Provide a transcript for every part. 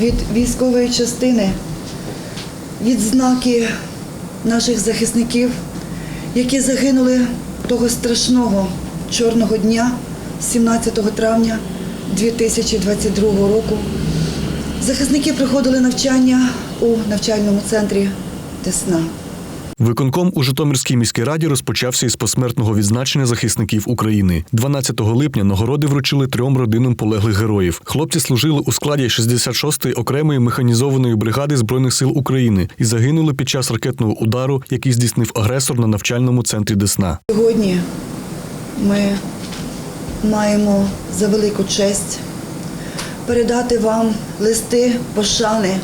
від військової частини відзнаки наших захисників, які загинули того страшного чорного дня, 17 травня 2022 року. Захисники проходили навчання у навчальному центрі Десна. Виконком у Житомирській міській раді розпочався із посмертного відзначення захисників України. 12 липня нагороди вручили трьом родинам полеглих героїв. Хлопці служили у складі 66-ї окремої механізованої бригади збройних сил України і загинули під час ракетного удару, який здійснив агресор на навчальному центрі Десна. Сьогодні ми маємо за велику честь передати вам листи пошани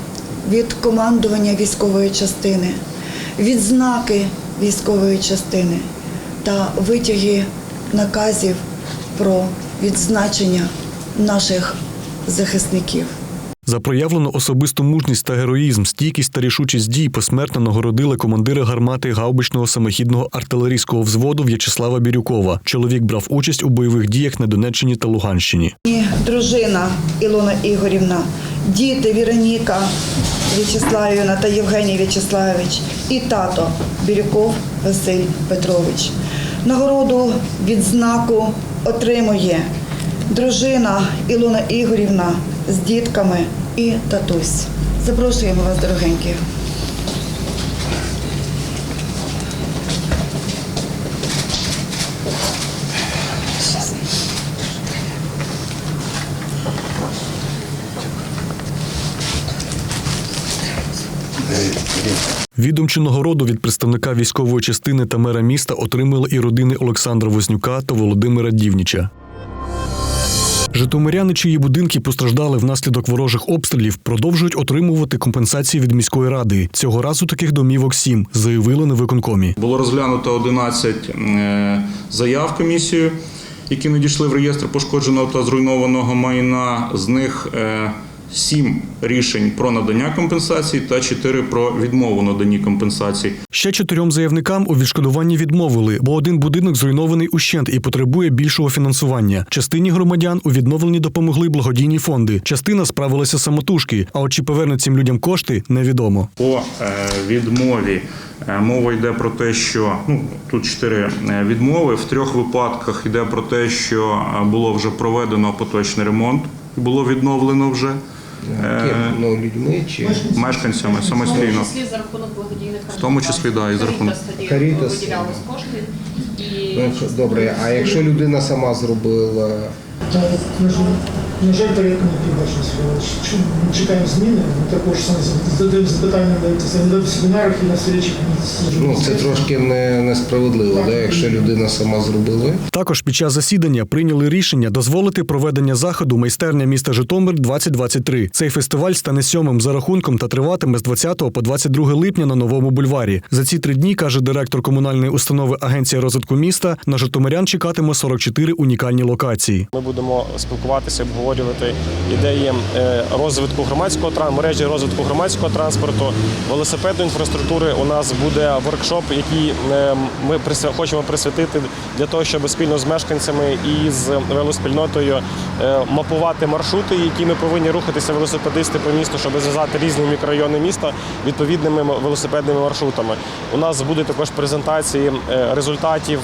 від командування військової частини, відзнаки військової частини та витяги наказів про відзначення наших захисників. За проявлену особисту мужність та героїзм, стійкість та рішучість дій посмертно нагородили командира гармати гаубичного самохідного артилерійського взводу В'ячеслава Бірюкова. Чоловік брав участь у бойових діях на Донеччині та Луганщині. І дружина Ілона Ігорівна, діти Віроніка В'ячеславівна та Євгеній В'ячеславович і тато Бірюков Василь Петрович. Нагороду відзнаку отримує дружина Ілона Ігорівна з дітками і татусь. Запрошуємо вас, дорогенькі. Відомчу нагороду від представника військової частини та мера міста отримали і родини Олександра Вознюка та Володимира Дівніча. Житомиряни, чиї будинки постраждали внаслідок ворожих обстрілів, продовжують отримувати компенсації від міської ради. Цього разу таких домівок сім, заявили на виконкомі. Було розглянуто 11 е, заяв комісію, які надійшли в реєстр пошкодженого та зруйнованого майна. З них 7 рішень про надання компенсацій та 4 про відмову наданні компенсацій. Ще чотирьом заявникам у відшкодуванні відмовили, бо один будинок зруйнований ущент і потребує більшого фінансування. Частині громадян у відновленні допомогли благодійні фонди. Частина справилася самотужки. А от чи повернуть цим людям кошти, невідомо. По е, відмові е, мова йде про те, що ну тут чотири е, відмови. В трьох випадках йде про те, що було вже проведено поточний ремонт, було відновлено вже Ким? Ну, людьми чи мешканцями В самостійно. тому числі за рахунок благодійних В тому числі, да, і за рахунок. Карітас кошти. І Ну, добре, а якщо людина сама зробила, на жаль, на жаль, порядку не побачимо. Ми чекаємо зміни, ми також задаємо запитання на в семінарах і на встречах. ну це трошки не, несправедливо, да, якщо людина сама зробила. Також під час засідання прийняли рішення дозволити проведення заходу майстерня міста Житомир 2023 Цей фестиваль стане сьомим за рахунком та триватиме з 20 по 22 липня на новому бульварі. За ці три дні каже директор комунальної установи Агенція розвитку міста. На Житомирян чекатиме 44 унікальні локації. Ми будемо спілкуватися, обговорювати ідеї е, розвитку громадського мережі розвитку громадського транспорту, велосипедної інфраструктури. У нас буде воркшоп, який е, ми хочемо присвятити для того, щоб спільно з мешканцями і з велоспільнотою е, мапувати маршрути, якими повинні рухатися велосипедисти по місту, щоб зв'язати різні мікрорайони міста відповідними велосипедними маршрутами. У нас будуть також презентації результатів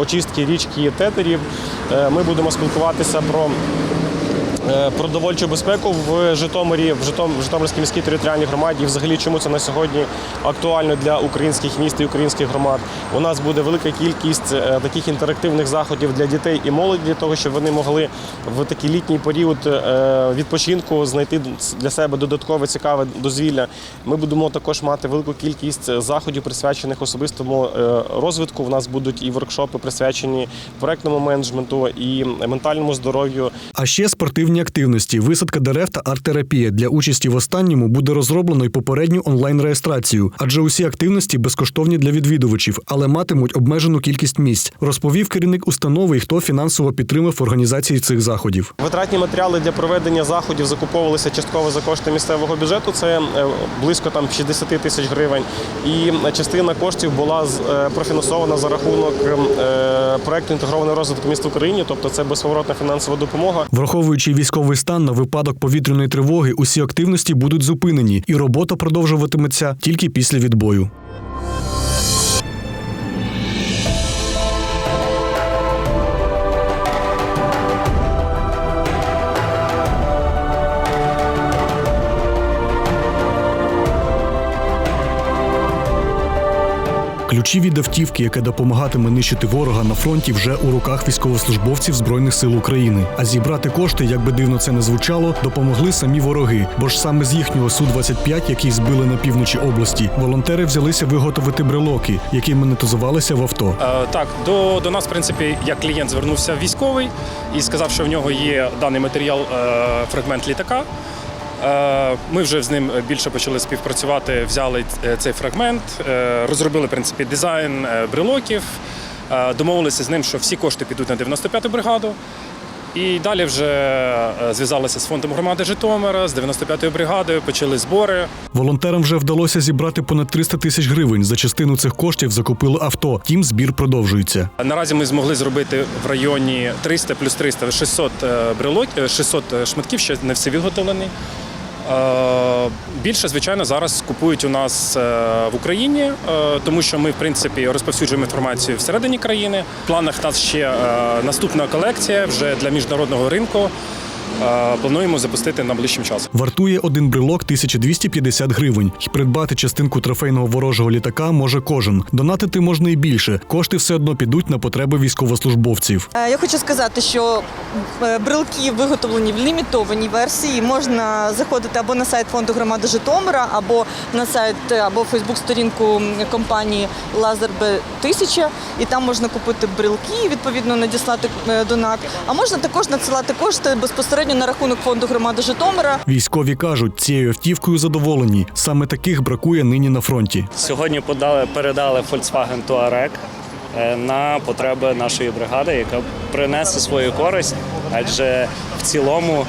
очистки річки тетерів. Ми будемо спілкуватися про е, продовольчу безпеку в Житомирі, в Житом, Житомирській міській територіальній громаді. І взагалі, чому це на сьогодні актуально для українських міст і українських громад. У нас буде велика кількість е, таких інтерактивних заходів для дітей і молоді, для того, щоб вони могли в такий літній період е, відпочинку знайти для себе додаткове цікаве дозвілля. Ми будемо також мати велику кількість е, заходів, присвячених особистому е, розвитку. У нас будуть і воркшопи присвячені проектному менеджменту і ментальному здоров'ю. А ще спортивні активності, висадка дерев та арт-терапія. Для участі в останньому буде розроблено й попередню онлайн-реєстрацію, адже усі активності безкоштовні для відвідувачів, але матимуть обмежену кількість місць. Розповів керівник установи, і хто фінансово підтримав організації цих заходів. Витратні матеріали для проведення заходів закуповувалися частково за кошти місцевого бюджету. Це е, близько там 60 тисяч гривень. І частина коштів була е, профінансована за рахунок е, проекту інтегрований розвиток міст в Україні, тобто це безповоротна фінансова допомога. Враховуючи військовий стан на випадок повітряної тривоги усі активності будуть зупинені, і робота продовжуватиметься тільки після відбою. Ключі від автівки, яка допомагатиме нищити ворога на фронті, вже у руках військовослужбовців збройних сил України. А зібрати кошти, як би дивно це не звучало, допомогли самі вороги. Бо ж саме з їхнього су 25 який збили на півночі області, волонтери взялися виготовити брелоки, які монетизувалися в авто. Е, Так, до, до нас, в принципі, як клієнт звернувся військовий і сказав, що в нього є даний матеріал, е, фрагмент літака. Е, Ми вже з ним більше почали співпрацювати, взяли е, цей фрагмент, е, розробили в принципі дизайн брелоків, домовилися з ним, що всі кошти підуть на 95-ту бригаду. І далі вже е, зв'язалися з фондом громади Житомира, з 95-ю бригадою, почали збори. Волонтерам вже вдалося зібрати понад 300 тисяч гривень. За частину цих коштів закупили авто. Тім збір продовжується. Наразі ми змогли зробити в районі 300 плюс 300 600 брелок, 600 шматків, ще не всі виготовлені. Е, Більше, звичайно, зараз купують у нас е, в Україні, е, тому що ми, в принципі, розповсюджуємо інформацію всередині країни. В планах у нас ще наступна колекція вже для міжнародного ринку. Е, Плануємо запустити найближчим часом. Вартує один брелок 1250 гривень. І придбати частинку трофейного ворожого літака може кожен. Донатити можна і більше. Кошти все одно підуть на потреби військовослужбовців. Е, Я хочу сказати, що е, брелки виготовлені в лімітованій версії. Можна заходити або на сайт фонду громади Житомира, або на сайт або Фейсбук-сторінку компанії Лазер 1000 і там можна купити брелки, і, відповідно надіслати донат. А можна також надсилати кошти безпосередньо на рахунок фонду громади Житомира. Військові кажуть, цією автівкою задоволені. Саме таких бракує нині на фронті. Сьогодні подали, передали Volkswagen Touareg е, на потреби нашої бригади, яка принесе свою користь, адже в цілому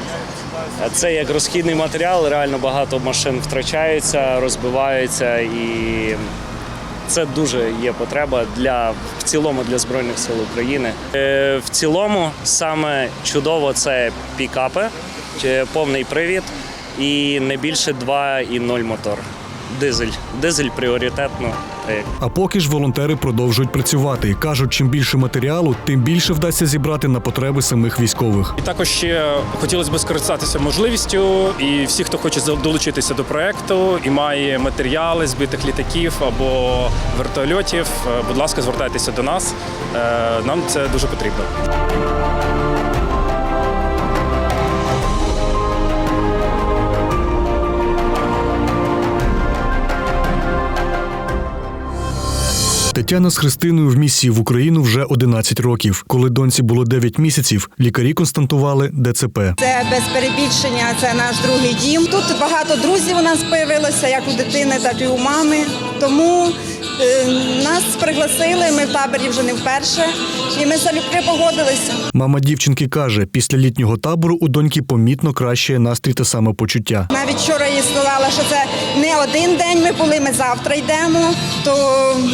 е, це як розхідний матеріал, реально багато машин втрачаються, розбиваються і. Це дуже є потреба для в цілому для збройних сил України. Е, в цілому саме чудово це пікапи, повний привід і не більше 2,0 мотор. Дизель. Дизель пріоритетно. А поки ж волонтери продовжують працювати. кажуть, чим більше матеріалу, тим більше вдасться зібрати на потреби самих військових. І також ще хотілося б скористатися можливістю, і всі, хто хоче долучитися до проекту і має матеріали збитих літаків або вертольотів, е, будь ласка, звертайтеся до нас. Е, Нам це дуже потрібно. Тетяна з Христиною в місії в Україну вже 11 років. Коли доньці було 9 місяців, лікарі констатували ДЦП. Це без перебільшення, це наш другий дім. Тут багато друзів у нас з'явилося, як у дитини, так і у мами. Тому е, нас пригласили. Ми в таборі вже не вперше, і ми залюбки погодилися. Мама дівчинки каже, після літнього табору у доньки помітно кращає настрій та самопочуття. Навіть вчора їй сказала, що це не один день. Ми були, ми завтра йдемо. То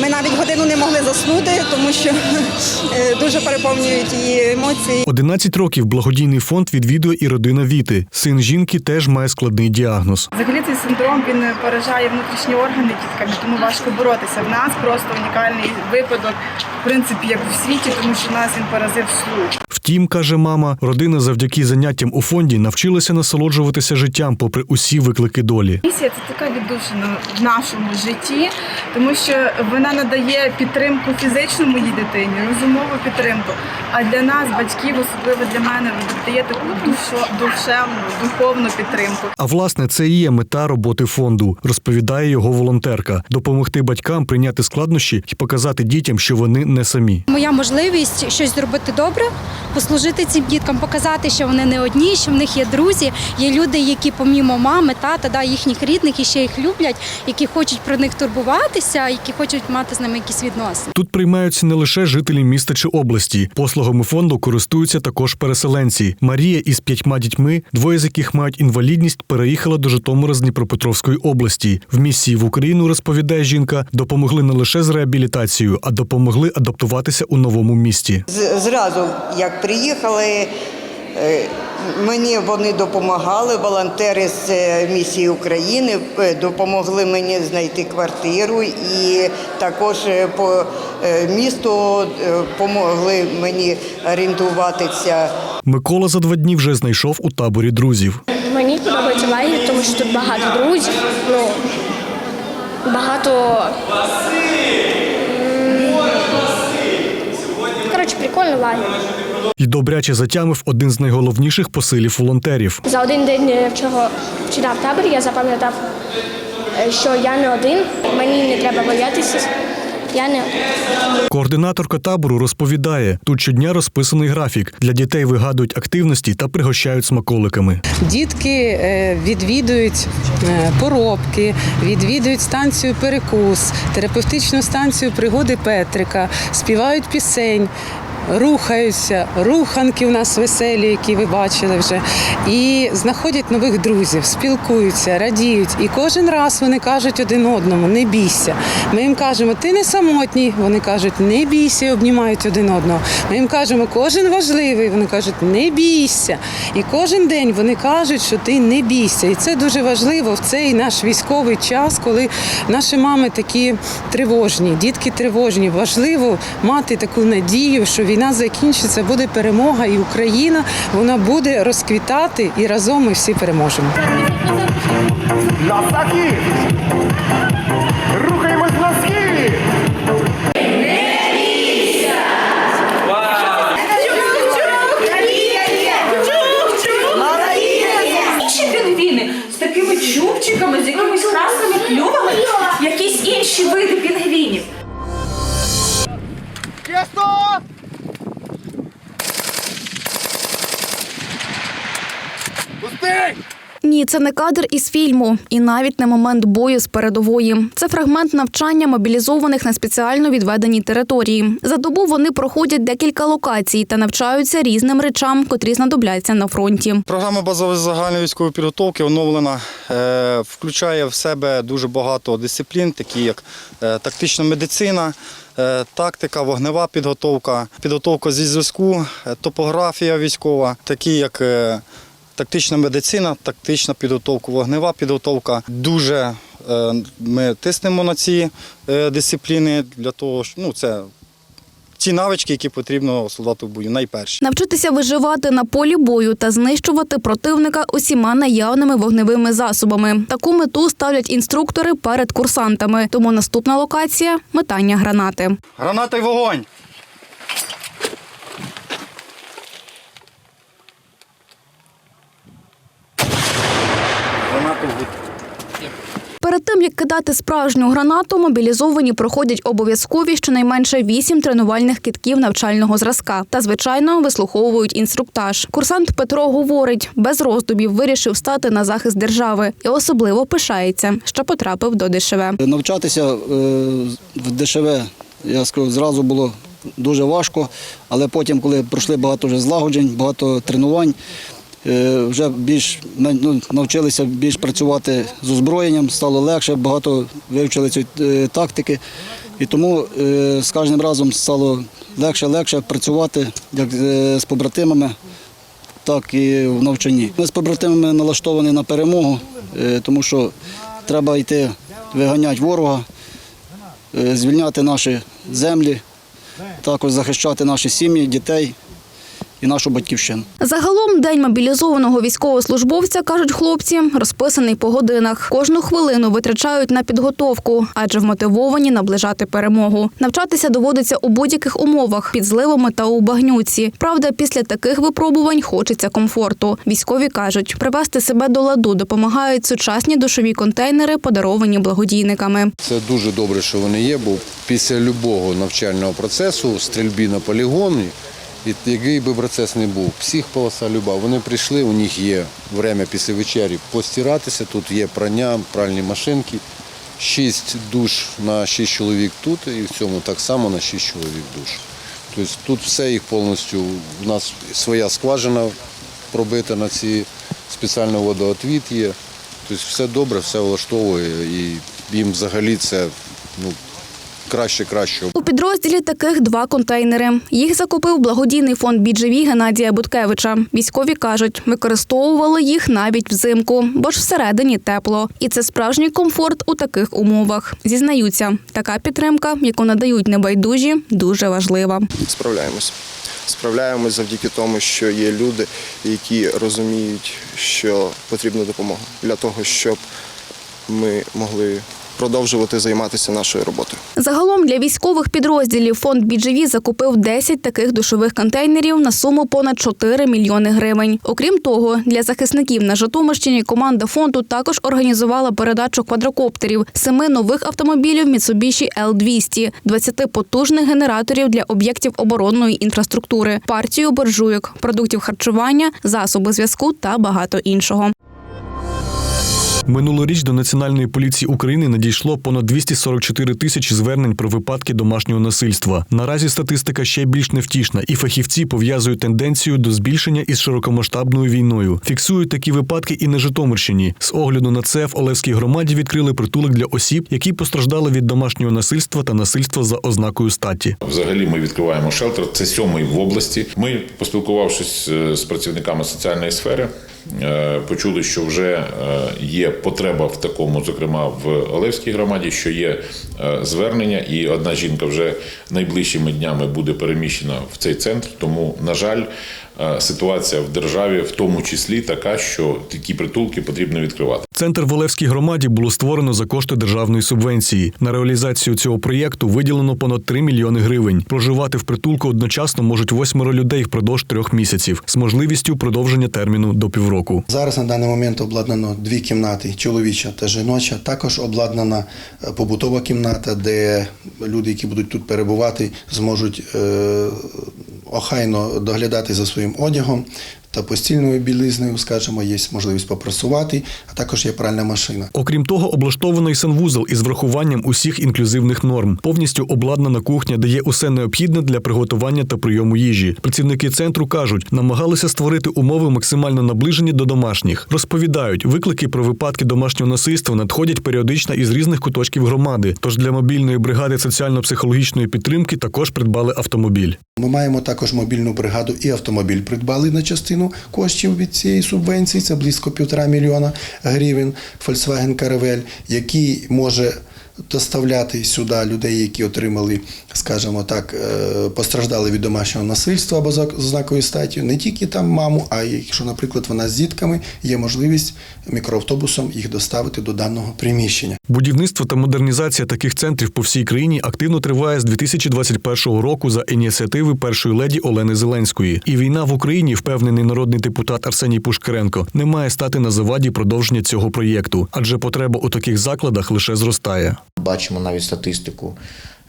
ми навіть годину не могли заснути, тому що е, дуже переповнюють її емоції. 11 років благодійний фонд відвідує і родина Віти. Син жінки теж має складний діагноз. Взагалі цей синдром він поражає внутрішні органи дітками, тому важко боротися. В нас просто унікальний випадок, в принципі, як у світі, тому що в нас він поразив слух. Втім, каже мама, родина завдяки заняттям у фонді навчилася насолоджуватися життям попри усі виклики долі. Місія це така віддушина в нашому житті, тому що вона надає підтримку фізичну моїй дитині, розумову підтримку. А для нас, батьків, особливо для мене, дає таку душо, душевну, духовну підтримку. А власне, це і є мета роботи фонду, розповідає його волонтерка: допомогти батькам прийняти складнощі і показати дітям, що вони не самі. Моя можливість щось зробити добре, послужити цим діткам, показати, що вони не одні, що в них є друзі, є люди, які помімо мами, тата, да, їхніх рідних і ще їх люблять, які хочуть про них турбуватися, які хочуть мати з ними якісь відносини. Тут приймаються не лише жителі міста чи області. Послугами фонду користуються також переселенці. Марія із п'ятьма дітьми, двоє з яких мають інвалідність, переїхала до Житомира з Дніпропетровської області. В місії в Україну розповідає жінка, допомогли не лише з реабілітацією, а допомогли адаптуватися у новому місті. З- Зразу як приїхали, Мені вони допомагали, волонтери з е, місії України е, допомогли мені знайти квартиру і також е, по е, місту е, допомогли мені орієнтуватися. Микола за два дні вже знайшов у таборі друзів. Мені подобається лагерь, тому що тут багато друзів. Ну, багато. Коротше, прикольний лагерь. І добряче затямив один з найголовніших посилів волонтерів. За один день е, вчора, вчора в таборі я запам'ятав, е, що я не один, мені не треба боятися. Я не. Координаторка табору розповідає, тут щодня розписаний графік. Для дітей вигадують активності та пригощають смаколиками. Дітки е, відвідують поробки, відвідують станцію перекус, терапевтичну станцію пригоди Петрика, співають пісень. Рухаються, руханки у нас веселі, які ви бачили вже, і знаходять нових друзів, спілкуються, радіють. І кожен раз вони кажуть один одному: не бійся. Ми їм кажемо, ти не самотній. Вони кажуть, не бійся, і обнімають один одного. Ми їм кажемо, кожен важливий. Вони кажуть, не бійся. І кожен день вони кажуть, що ти не бійся. І це дуже важливо в цей наш військовий час, коли наші мами такі тривожні, дітки тривожні. Важливо мати таку надію, що війна закінчиться, буде перемога, і Україна вона буде розквітати, і разом ми всі переможемо. Рухаємось на схід! Інші пінгвіни з такими чубчиками, з якимись красними клювами, якісь інші види пінгвінів. Чесно! Ні, це не кадр із фільму, і навіть не момент бою з передової. Це фрагмент навчання мобілізованих на спеціально відведеній території. За добу вони проходять декілька локацій та навчаються різним речам, котрі знадобляться на фронті. Програма базової загальної військової підготовки оновлена, е, включає в себе дуже багато дисциплін, такі як е, тактична медицина, е, тактика, вогнева підготовка, підготовка зі зв'язку, топографія військова, такі як тактична медицина, тактична підготовка, вогнева підготовка. Дуже е, ми тиснемо на ці е, дисципліни для того, що ну, це ті навички, які потрібно солдату в бою, найперші. Навчитися виживати на полі бою та знищувати противника усіма наявними вогневими засобами. Таку мету ставлять інструктори перед курсантами. Тому наступна локація метання гранати. Граната й вогонь! Гранату Перед тим як кидати справжню гранату, мобілізовані проходять обов'язкові щонайменше вісім тренувальних китків навчального зразка та, звичайно, вислуховують інструктаж. Курсант Петро говорить, без роздумів вирішив стати на захист держави і особливо пишається, що потрапив до ДШВ. Навчатися е, в ДШВ, я скажу, зразу було дуже важко, але потім, коли пройшли багато вже злагоджень, багато тренувань, вже більш ну, навчилися більш працювати з озброєнням, стало легше, багато вивчили цієї е, тактики. І тому е, з кожним разом стало легше легше працювати як е, з побратимами, так і в навчанні. Ми з побратимами налаштовані на перемогу, е, тому що треба йти виганяти ворога, е, звільняти наші землі, також захищати наші сім'ї, дітей і нашу батьківщину. Загалом день мобілізованого військовослужбовця, кажуть хлопці, розписаний по годинах. Кожну хвилину витрачають на підготовку, адже вмотивовані наближати перемогу. Навчатися доводиться у будь-яких умовах під зливами та у багнюці. Правда, після таких випробувань хочеться комфорту. Військові кажуть, привести себе до ладу допомагають сучасні душові контейнери, подаровані благодійниками. Це дуже добре, що вони є, бо після любого навчального процесу, стрільбі на полігоні, який би процес не був, псих полоса люба, вони прийшли, у них є время після вечері постиратися, тут є прання, пральні машинки, шість душ на шість чоловік тут, і в цьому так само на шість чоловік душ. Тобто тут все їх повністю, у нас своя скважина пробита на ці спеціальний водоотвід є. Тобто все добре, все влаштовує і їм взагалі це ну, краще кращого. У підрозділі таких два контейнери. Їх закупив благодійний фонд «Біджеві» Геннадія Буткевича. Військові кажуть, використовували їх навіть взимку, бо ж всередині тепло. І це справжній комфорт у таких умовах. Зізнаються, така підтримка, яку надають небайдужі, дуже важлива. справляємось. Справляємось завдяки тому, що є люди, які розуміють, що потрібна допомога для того, щоб ми могли продовжувати займатися нашою роботою. Загалом для військових підрозділів фонд «Біджеві» закупив 10 таких душових контейнерів на суму понад 4 мільйони гривень. Окрім того, для захисників на Житомирщині команда фонду також організувала передачу квадрокоптерів, семи нових автомобілів Mitsubishi L200, 20 потужних генераторів для об'єктів оборонної інфраструктури, партію буржуйок, продуктів харчування, засоби зв'язку та багато іншого. Минулоріч до Національної поліції України надійшло понад 244 тисячі звернень про випадки домашнього насильства. Наразі статистика ще більш невтішна, і фахівці пов'язують тенденцію до збільшення із широкомасштабною війною. Фіксують такі випадки і на Житомирщині. З огляду на це в Олевській громаді відкрили притулок для осіб, які постраждали від домашнього насильства та насильства за ознакою статі. Взагалі ми відкриваємо шелтер. Це сьомий в області. Ми, поспілкувавшись е, з працівниками соціальної сфери, почули, що вже е, є потреба в такому, зокрема в Олевській громаді, що є е, звернення, і одна жінка вже найближчими днями буде переміщена в цей центр. Тому, на жаль, е, ситуація в державі в тому числі така, що такі притулки потрібно відкривати. Центр в Олевській громаді було створено за кошти державної субвенції. На реалізацію цього проєкту виділено понад 3 мільйони гривень. Проживати в притулку одночасно можуть восьмеро людей впродовж трьох місяців з можливістю продовження терміну до півроку. Зараз на даний момент обладнано дві кімнати чоловіча та жіноча. Також обладнана е, побутова кімната, де люди, які будуть тут перебувати, зможуть е, охайно доглядати за своїм одягом та постільною білизнею, скажімо, є можливість попрасувати, а також є пральна машина. Окрім того, облаштовано й санвузол із врахуванням усіх інклюзивних норм. Повністю обладнана кухня дає усе необхідне для приготування та прийому їжі. Працівники центру кажуть, намагалися створити умови максимально наближені до домашніх. Розповідають, виклики про випадки домашнього насильства надходять періодично із різних куточків громади. Тож для мобільної бригади соціально-психологічної підтримки також придбали автомобіль. Ми маємо також мобільну бригаду і автомобіль придбали на частину коштів від цієї субвенції. Це близько півтора мільйона гривень. Volkswagen Caravelle, який може доставляти сюди людей, які отримали, скажімо так, е, постраждали від домашнього насильства або за ознакою статі, не тільки там маму, а якщо, наприклад, вона з дітками, є можливість мікроавтобусом їх доставити до даного приміщення. Будівництво та модернізація таких центрів по всій країні активно триває з 2021 року за ініціативи першої леді Олени Зеленської. І війна в Україні, впевнений народний депутат Арсеній Пушкаренко, не має стати на заваді продовження цього проєкту, адже потреба у таких закладах лише зростає. Бачимо навіть статистику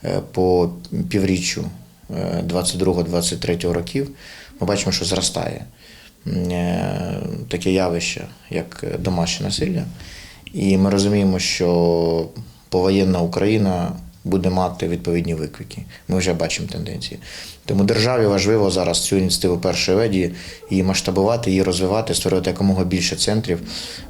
е, по півріччю 22-23 років. Ми бачимо, що зростає е, таке явище, як домашнє насилля. І ми розуміємо, що повоєнна Україна буде мати відповідні виклики. Ми вже бачимо тенденції. Тому державі важливо зараз цю ініціативу першої леді її масштабувати, її розвивати, створювати якомога більше центрів,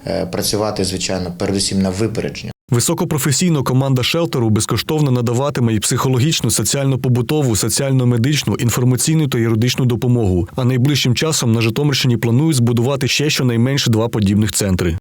е, працювати, звичайно, передусім на випередження. Високопрофесійна команда шелтеру безкоштовно надаватиме і психологічну, соціально-побутову, соціально-медичну, інформаційну та юридичну допомогу. А найближчим часом на Житомирщині планують збудувати ще щонайменше два подібних центри.